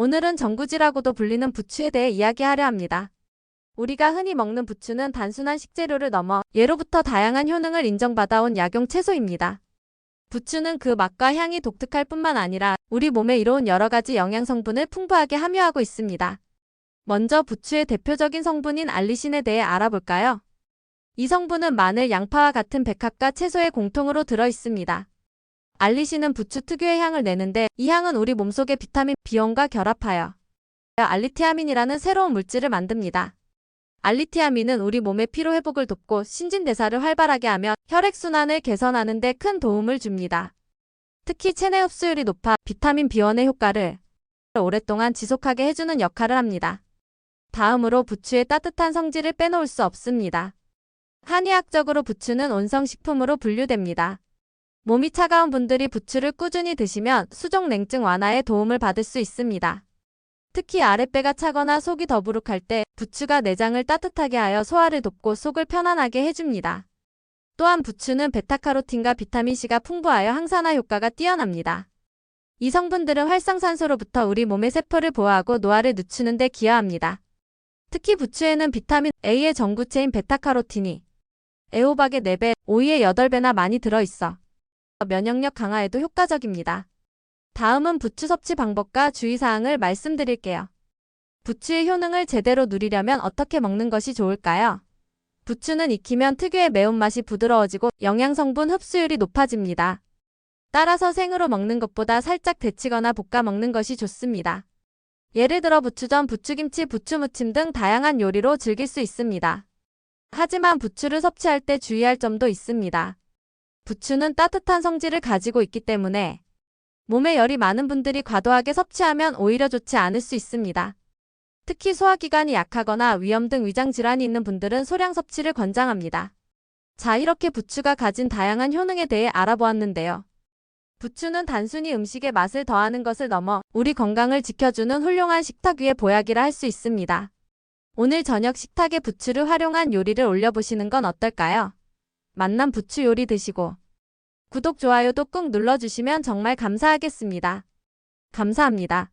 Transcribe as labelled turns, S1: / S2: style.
S1: 오늘은 전구지라고도 불리는 부추에 대해 이야기하려 합니다. 우리가 흔히 먹는 부추는 단순한 식재료를 넘어 예로부터 다양한 효능을 인정받아온 약용 채소입니다. 부추는 그 맛과 향이 독특할 뿐만 아니라 우리 몸에 이로운 여러 가지 영양 성분을 풍부하게 함유하고 있습니다. 먼저 부추의 대표적인 성분인 알리신에 대해 알아볼까요? 이 성분은 마늘, 양파와 같은 백합과 채소에 공통으로 들어 있습니다. 알리신은 부추 특유의 향을 내는데 이 향은 우리 몸속의 비타민 B원과 결합하여 알리티아민이라는 새로운 물질을 만듭니다. 알리티아민은 우리 몸의 피로 회복을 돕고 신진대사를 활발하게 하며 혈액순환을 개선하는 데 큰 도움을 줍니다. 특히 체내 흡수율이 높아 비타민 B1의 효과를 오랫동안 지속하게 해주는 역할을 합니다. 다음으로 부추의 따뜻한 성질을 빼놓을 수 없습니다. 한의학적으로 부추는 온성식품으로 분류됩니다. 몸이 차가운 분들이 부추를 꾸준히 드시면 수족 냉증 완화에 도움을 받을 수 있습니다. 특히 아랫배가 차거나 속이 더부룩할 때 부추가 내장을 따뜻하게 하여 소화를 돕고 속을 편안하게 해줍니다. 또한 부추는 베타카로틴과 비타민C가 풍부하여 항산화 효과가 뛰어납니다. 이 성분들은 활성산소로부터 우리 몸의 세포를 보호하고 노화를 늦추는 데 기여합니다. 특히 부추에는 비타민 A의 전구체인 베타카로틴이 애호박의 4배, 오이의 8배나 많이 들어있어 면역력 강화에도 효과적입니다. 다음은 부추 섭취 방법과 주의사항을 말씀드릴게요. 부추의 효능을 제대로 누리려면 어떻게 먹는 것이 좋을까요? 부추는 익히면 특유의 매운맛이 부드러워지고 영양성분 흡수율이 높아집니다. 따라서 생으로 먹는 것보다 살짝 데치거나 볶아 먹는 것이 좋습니다. 예를 들어 부추전, 부추김치, 부추무침 등 다양한 요리로 즐길 수 있습니다. 하지만 부추를 섭취할 때 주의할 점도 있습니다. 부추는 따뜻한 성질을 가지고 있기 때문에 몸에 열이 많은 분들이 과도하게 섭취하면 오히려 좋지 않을 수 있습니다. 특히 소화기관이 약하거나 위염 등 위장 질환이 있는 분들은 소량 섭취를 권장합니다. 자, 이렇게 부추가 가진 다양한 효능에 대해 알아보았는데요. 부추는 단순히 음식의 맛을 더하는 것을 넘어 우리 건강을 지켜주는 훌륭한 식탁 위의 보약이라 할 수 있습니다. 오늘 저녁 식탁에 부추를 활용한 요리를 올려보시는 건 어떨까요? 만난 부추 요리 드시고 구독, 좋아요도 꾹 눌러주시면 정말 감사하겠습니다. 감사합니다.